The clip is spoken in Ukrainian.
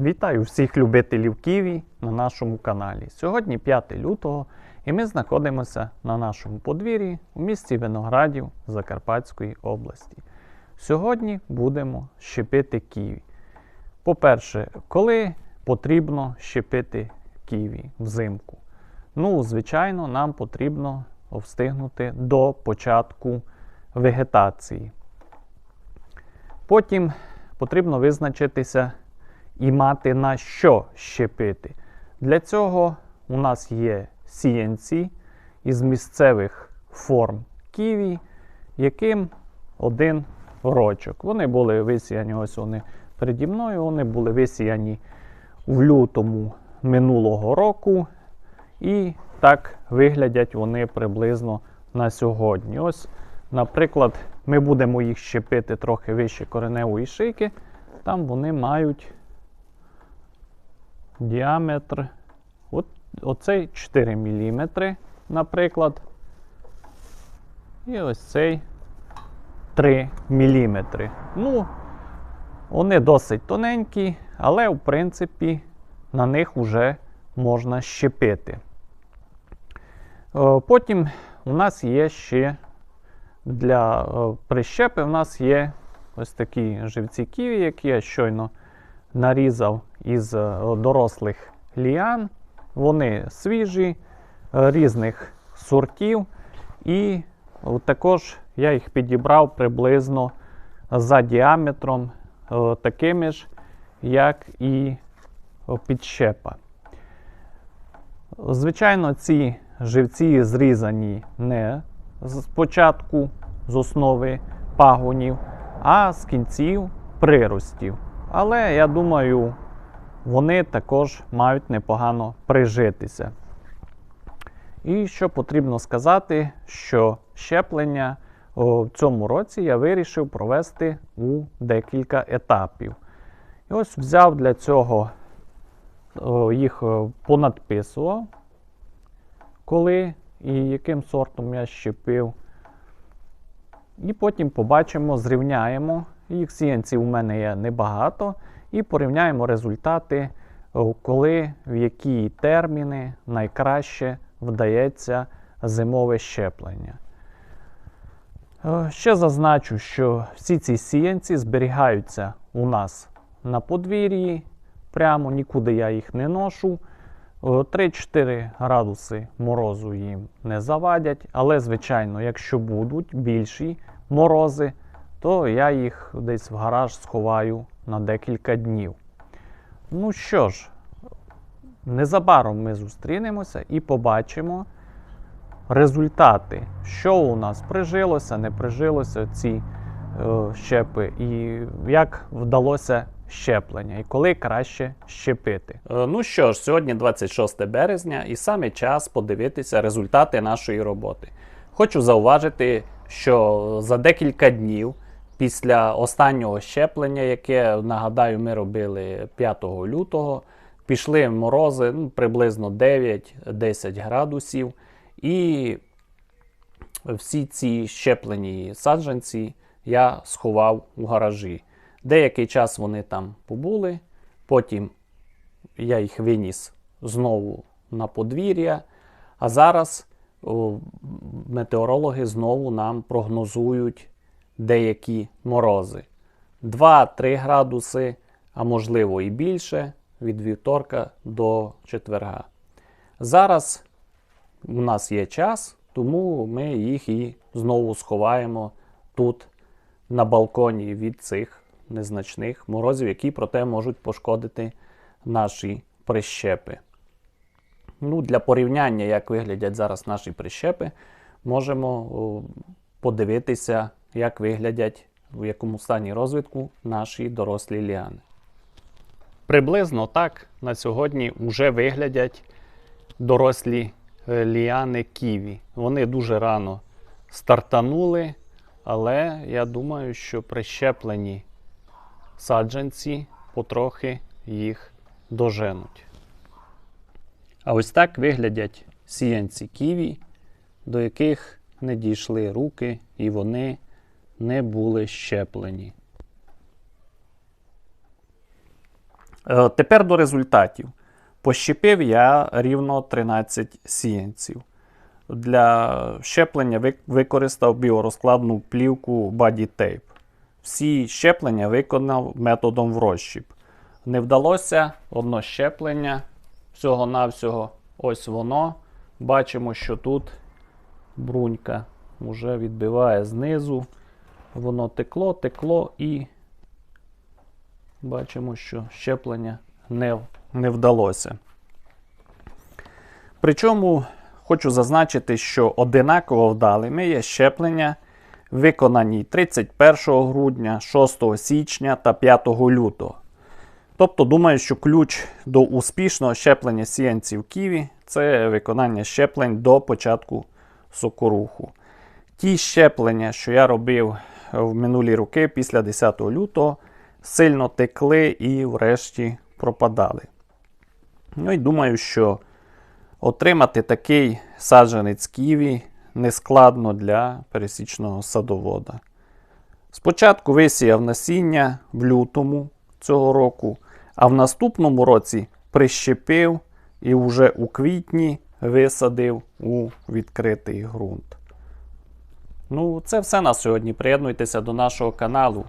Вітаю всіх любителів Ківі на нашому каналі. Сьогодні 5 лютого і ми знаходимося на нашому подвір'ї у місті Виноградів Закарпатської області. Сьогодні будемо щепити ківі. По-перше, коли потрібно щепити ківі взимку? Ну, звичайно, нам потрібно встигнути до початку вегетації. Потім потрібно визначитися і мати на що щепити. Для цього у нас є сіянці із місцевих форм ківі, яким один рочок. Вони були висіяні, ось вони переді мною, вони були висіяні в лютому минулого року. І так виглядять вони приблизно на сьогодні. Ось, наприклад, ми будемо їх щепити трохи вище кореневої шийки. Там вони мають діаметр. От, оцей 4 мм, наприклад. І ось цей 3 мм. Ну, вони досить тоненькі, але, в принципі, на них вже можна щепити. Е, Потім у нас є ще для е, прищепи, у нас є ось такі живці ківі, які я щойно нарізав із е, дорослих ліан. Вони свіжі, е, різних сортів. І також я їх підібрав приблизно за діаметром е, такими ж, як і підщепа. Звичайно, ці живці зрізані не спочатку з основи пагонів, а з кінців приростів. Але я думаю, вони також мають непогано прижитися. І що потрібно сказати, що щеплення в цьому році я вирішив провести у декілька етапів. І ось взяв для цього о, їх понадписував, коли і яким сортом я щепив. І потім побачимо, зрівняємо. Їх сіянців у мене є небагато. І порівняємо результати, коли в які терміни найкраще вдається зимове щеплення. Е, Ще зазначу, що всі ці сіянці зберігаються у нас на подвір'ї, прямо нікуди я їх не ношу. Е, 3-4 градуси морозу їм не завадять, але, звичайно, якщо будуть більші морози, то я їх десь в гараж сховаю на декілька днів. Ну що ж, незабаром ми зустрінемося і побачимо результати, що у нас прижилося, не прижилося ці е, щепи, і як вдалося щеплення, і коли краще щепити. Е, Ну що ж, сьогодні 26 березня, і саме час подивитися результати нашої роботи. Хочу зауважити, що за декілька днів після останнього щеплення, яке нагадаю, ми робили 5 лютого, пішли морози ну, приблизно 9-10 градусів, і всі ці щеплені саджанці я сховав у гаражі. Деякий час вони там побули, потім я їх виніс знову на подвір'я. А зараз метеорологи знову нам прогнозують деякі морози. 2-3 градуси, а можливо і більше від вівторка до четверга. Зараз у нас є час, тому ми їх і знову сховаємо тут на балконі від цих незначних морозів, які проте можуть пошкодити наші прищепи. Ну, для порівняння, як виглядять зараз наші прищепи, можемо подивитися, як виглядять в якому стані розвитку наші дорослі ліани. Приблизно так на сьогодні вже виглядять дорослі е, ліани ківі. Вони дуже рано стартанули, але я думаю, що прищеплені саджанці потрохи їх доженуть. А ось так виглядять сіянці ківі, до яких не дійшли руки і вони не були щеплені. Е, Тепер до результатів. Пощепив я рівно 13 сіянців. Для щеплення використав біорозкладну плівку Body Tape. Всі щеплення виконав методом в. Не вдалося одно щеплення. Всього-навсього ось воно. Бачимо, що тут брунька вже відбиває знизу. Воно текло, текло і бачимо, що щеплення не, не вдалося. Причому хочу зазначити, що одинаково вдалими є щеплення, виконані 31 грудня, 6 січня та 5 лютого. Тобто, думаю, що ключ до успішного щеплення сіянців ківі це виконання щеплень до початку сокоруху. Ті щеплення, що я робив в минулі роки після 10 лютого, сильно текли і врешті пропадали. Ну і думаю, що отримати такий саджанець ківі нескладно для пересічного садовода. Спочатку висіяв насіння в лютому цього року, а в наступному році прищепив і вже у квітні висадив у відкритий ґрунт. Ну, це все на сьогодні. Приєднуйтеся до нашого каналу.